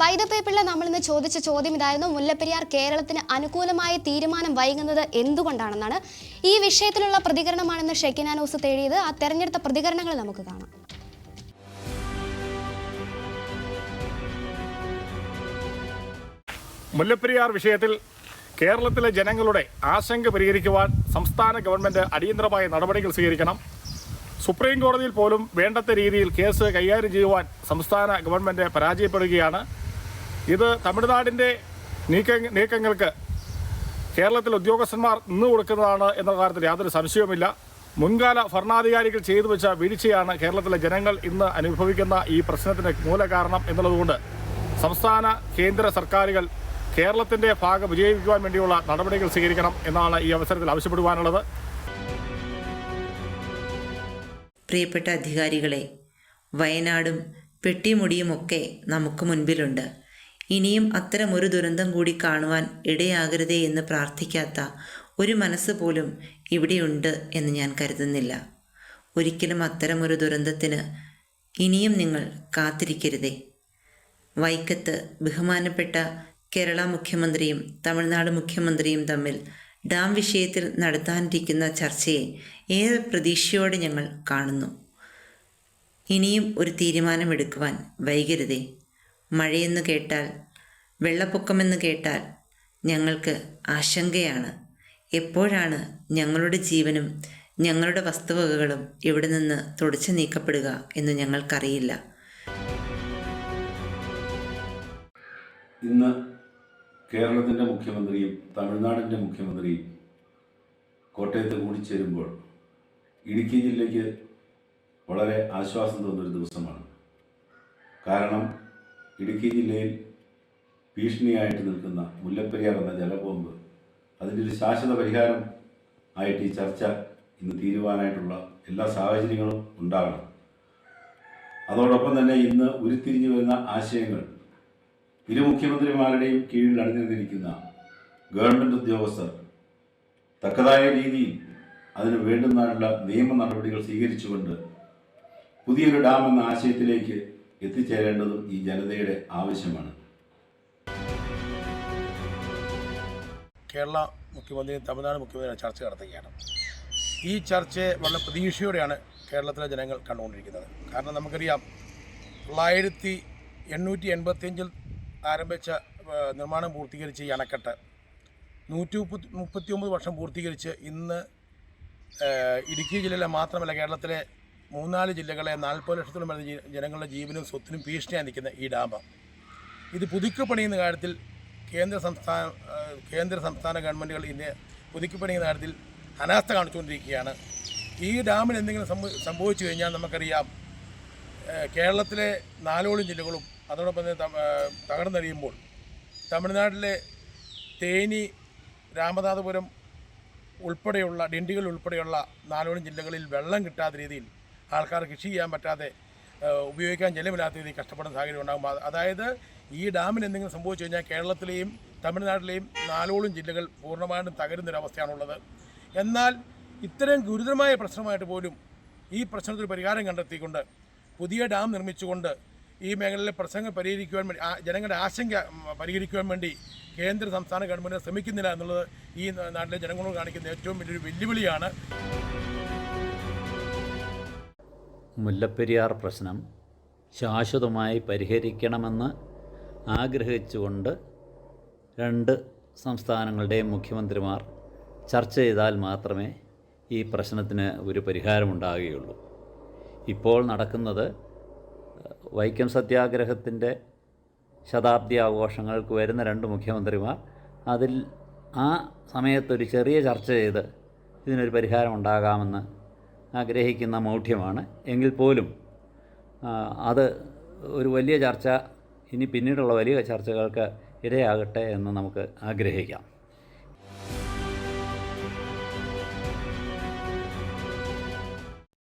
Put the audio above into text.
ബൈദപ്പേപ്പിള്ള നമ്മൾ ഇന്ന് ചോദിച്ച ചോദ്യം ഇതായിരുന്നു. മുല്ലപ്പെരിയാർ കേരളത്തിന് അനുകൂലമായ തീരുമാനം വൈകുന്നത് എന്തുകൊണ്ടാണെന്നാണ് ഈ വിഷയത്തിലുള്ള പ്രതികരണമാണെന്ന് ഷെക്കിന ന്യൂസ് തേടിയത്. ആ തെരഞ്ഞെടുത്ത പ്രതികരണങ്ങൾ നമുക്ക് കാണാം. മുല്ലപ്പെരിയാർ വിഷയത്തിൽ കേരളത്തിലെ ജനങ്ങളുടെ ആശങ്ക പരിഹരിക്കുവാൻ സംസ്ഥാന ഗവൺമെന്റ് അടിയന്തരമായ നടപടികൾ സ്വീകരിക്കണം. സുപ്രീം കോടതിയിൽ പോലും വേണ്ടത്ത രീതിയിൽ കേസ് കൈകാര്യം ചെയ്യുവാൻ സംസ്ഥാന ഗവൺമെന്റ് പരാജയപ്പെടുകയാണ്. ഇത് തമിഴ്നാടിന്റെ നീക്ക നീക്കങ്ങൾക്ക് കേരളത്തിലെ ഉദ്യോഗസ്ഥന്മാർ നിന്ന് കൊടുക്കുന്നതാണ് എന്ന കാര്യത്തിൽ യാതൊരു സംശയവുമില്ല. മുൻകാല ഭരണാധികാരികൾ ചെയ്തു വെച്ച വീഴ്ചയാണ് കേരളത്തിലെ ജനങ്ങൾ ഇന്ന് അനുഭവിക്കുന്ന ഈ പ്രശ്നത്തിന് മൂലകാരണം എന്നുള്ളതുകൊണ്ട് സംസ്ഥാന കേന്ദ്ര സർക്കാരുകൾ കേരളത്തിന്റെ ഭാഗം വിജയിപ്പിക്കുവാൻ വേണ്ടിയുള്ള നടപടികൾ സ്വീകരിക്കണം എന്നാണ് ഈ അവസരത്തിൽ ആവശ്യപ്പെടുവാനുള്ളത്. പ്രിയപ്പെട്ട അധികാരികളെ വയനാടും പെട്ടിമുടിയുമൊക്കെ നമുക്ക് മുൻപിലുണ്ട്. ഇനിയും അത്തരമൊരു ദുരന്തം കൂടി കാണുവാൻ ഇടയാകരുതേ എന്ന് പ്രാർത്ഥിക്കാത്ത ഒരു മനസ്സ് പോലും ഇവിടെയുണ്ട് എന്ന് ഞാൻ കരുതുന്നില്ല. ഒരിക്കലും അത്തരമൊരു ദുരന്തത്തിന് ഇനിയും നിങ്ങൾ കാത്തിരിക്കരുതേ. വൈക്കത്ത് ബഹുമാനപ്പെട്ട കേരള മുഖ്യമന്ത്രിയും തമിഴ്നാട് മുഖ്യമന്ത്രിയും തമ്മിൽ ഡാം വിഷയത്തിൽ നടത്താനിരിക്കുന്ന ചർച്ചയെ ഏറെ പ്രതീക്ഷയോടെ ഞങ്ങൾ കാണുന്നു. ഇനിയും ഒരു തീരുമാനമെടുക്കുവാൻ വൈകരുതേ. മഴയെന്ന് കേട്ടാൽ വെള്ളപ്പൊക്കമെന്ന് കേട്ടാൽ ഞങ്ങൾക്ക് ആശങ്കയാണ്. എപ്പോഴാണ് ഞങ്ങളുടെ ജീവനും ഞങ്ങളുടെ വസ്തുവകകളും ഇവിടെ നിന്ന് തുടച്ചു നീക്കപ്പെടുക എന്ന് ഞങ്ങൾക്കറിയില്ല. ഇന്ന് കേരളത്തിന്റെ മുഖ്യമന്ത്രിയും തമിഴ്നാടിന്റെ മുഖ്യമന്ത്രിയും കോട്ടയത്ത് കൂടിച്ചേരുമ്പോൾ ഇടുക്കി ജില്ലയ്ക്ക് വളരെ ആശ്വാസം തോന്നുന്നൊരു ദിവസമാണ്. കാരണം ഇടുക്കി ജില്ലയിൽ ഭീഷണിയായിട്ട് നിൽക്കുന്ന മുല്ലപ്പെരിയാർ എന്ന ജലബോംബ് അതിന്റെ ഒരു ശാശ്വത പരിഹാരം ആയിട്ട് ഈ ചർച്ച ഇന്ന് തീരുവാനായിട്ടുള്ള എല്ലാ സാഹചര്യങ്ങളും ഉണ്ടാകണം. അതോടൊപ്പം തന്നെ ഇന്ന് ഉരുത്തിരിഞ്ഞു വരുന്ന ആശയങ്ങൾ ഇരു മുഖ്യമന്ത്രിമാരുടെയും കീഴിൽ അണിനിരന്നിരിക്കുന്ന ഗവൺമെന്റ് ഉദ്യോഗസ്ഥർ തക്കതായ രീതിയിൽ അതിന് വേണ്ടുന്നതിനുള്ള നിയമ നടപടികൾ സ്വീകരിച്ചുകൊണ്ട് പുതിയൊരു ഡാം എന്ന ആശയത്തിലേക്ക് എത്തിച്ചേരേണ്ടതും ഈ ജനതയുടെ ആവശ്യമാണ്. കേരള മുഖ്യമന്ത്രിയും തമിഴ്നാട് മുഖ്യമന്ത്രിയും ചർച്ച നടത്തുകയാണ്. ഈ ചർച്ചയെ വളരെ പ്രതീക്ഷയോടെയാണ് കേരളത്തിലെ ജനങ്ങൾ കണ്ടുകൊണ്ടിരിക്കുന്നത്. കാരണം നമുക്കറിയാം തൊള്ളായിരത്തി എണ്ണൂറ്റി എൺപത്തിയഞ്ചിൽ ആരംഭിച്ച നിർമ്മാണം പൂർത്തീകരിച്ച ഈ അണക്കെട്ട് നൂറ്റി മുപ്പത്തി മുപ്പത്തി ഒമ്പത് വർഷം പൂർത്തീകരിച്ച് ഇന്ന് ഇടുക്കി ജില്ലയിലെ മാത്രമല്ല കേരളത്തിലെ മൂന്നാൽ ജില്ലകളെ നാൽപ്പത് ലക്ഷത്തോളം വരുന്ന ജനങ്ങളുടെ ജീവനും സ്വത്തിനും ഭീഷണിയായി നിൽക്കുന്ന ഈ ഡാം ഇത് പുതുക്കി പണിയുന്ന കാര്യത്തിൽ കേന്ദ്ര സംസ്ഥാന കേന്ദ്ര സംസ്ഥാന ഗവൺമെന്റുകൾ ഇതിനെ പുതുക്കിപ്പണിയുന്ന കാര്യത്തിൽ അനാസ്ഥ കാണിച്ചുകൊണ്ടിരിക്കുകയാണ്. ഈ ഡാമിന് എന്തെങ്കിലും സംഭവ സംഭവിച്ചു കഴിഞ്ഞാൽ നമുക്കറിയാം കേരളത്തിലെ നാലോളം ജില്ലകളും അതോടൊപ്പം തന്നെ തകർന്നറിയുമ്പോൾ തമിഴ്നാട്ടിലെ തേനി രാമനാഥപുരം ഉൾപ്പെടെയുള്ള ഡിണ്ടികൾ ഉൾപ്പെടെയുള്ള നാലോളം ജില്ലകളിൽ വെള്ളം കിട്ടാത്ത രീതിയിൽ ആൾക്കാർ കൃഷി ചെയ്യാൻ പറ്റാതെ ഉപയോഗിക്കാൻ ജലമില്ലാത്ത രീതിയിൽ കഷ്ടപ്പെടുന്ന സാഹചര്യം ഉണ്ടാകും. അതായത് ഈ ഡാമിന് എന്തെങ്കിലും സംഭവിച്ചു കഴിഞ്ഞാൽ കേരളത്തിലെയും തമിഴ്നാട്ടിലെയും നാലോളം ജില്ലകൾ പൂർണമായിട്ടും തകരുന്നൊരവസ്ഥയാണുള്ളത് എന്നാൽ ഇത്തരം ഗുരുതരമായ പ്രശ്നമായിട്ട് പോലും ഈ പ്രശ്നത്തിൽ പരിഹാരം കണ്ടെത്തിക്കൊണ്ട് പുതിയ ഡാം നിർമ്മിച്ചുകൊണ്ട് ഈ മേഖലയിലെ പ്രശ്നങ്ങൾ പരിഹരിക്കുവാൻ വേണ്ടി ജനങ്ങളുടെ ആശങ്ക പരിഹരിക്കുവാൻ വേണ്ടി കേന്ദ്ര സംസ്ഥാന ഗവൺമെന്റ് ശ്രമിക്കുന്നില്ല എന്നുള്ളത് ഈ നാട്ടിലെ ജനങ്ങളോട് കാണിക്കുന്ന ഏറ്റവും വലിയൊരു വെല്ലുവിളിയാണ്. മുല്ലപ്പെരിയാർ പ്രശ്നം ശാശ്വതമായി പരിഹരിക്കണമെന്ന് ആഗ്രഹിച്ചുകൊണ്ട് രണ്ട് സംസ്ഥാനങ്ങളുടെയും മുഖ്യമന്ത്രിമാർ ചർച്ച ചെയ്താൽ മാത്രമേ ഈ പ്രശ്നത്തിന് ഒരു പരിഹാരമുണ്ടാകുകയുള്ളൂ. ഇപ്പോൾ നടക്കുന്നത് വൈക്കം സത്യാഗ്രഹത്തിന്റെ ശതാബ്ദി ആഘോഷങ്ങൾക്ക് വരുന്ന രണ്ട് മുഖ്യമന്ത്രിമാർ അതിൽ ആ സമയത്തൊരു ചെറിയ ചർച്ച ചെയ്ത് ഇതിനൊരു പരിഹാരം ഉണ്ടാകാമെന്ന് ആഗ്രഹിക്കുന്ന മൗഢ്യമാണ്. എങ്കിൽ പോലും അത് ഒരു വലിയ ചർച്ച ഇനി പിന്നീടുള്ള വലിയ ചർച്ചകൾക്ക് ഇടയാകട്ടെ എന്ന് നമുക്ക് ആഗ്രഹിക്കാം.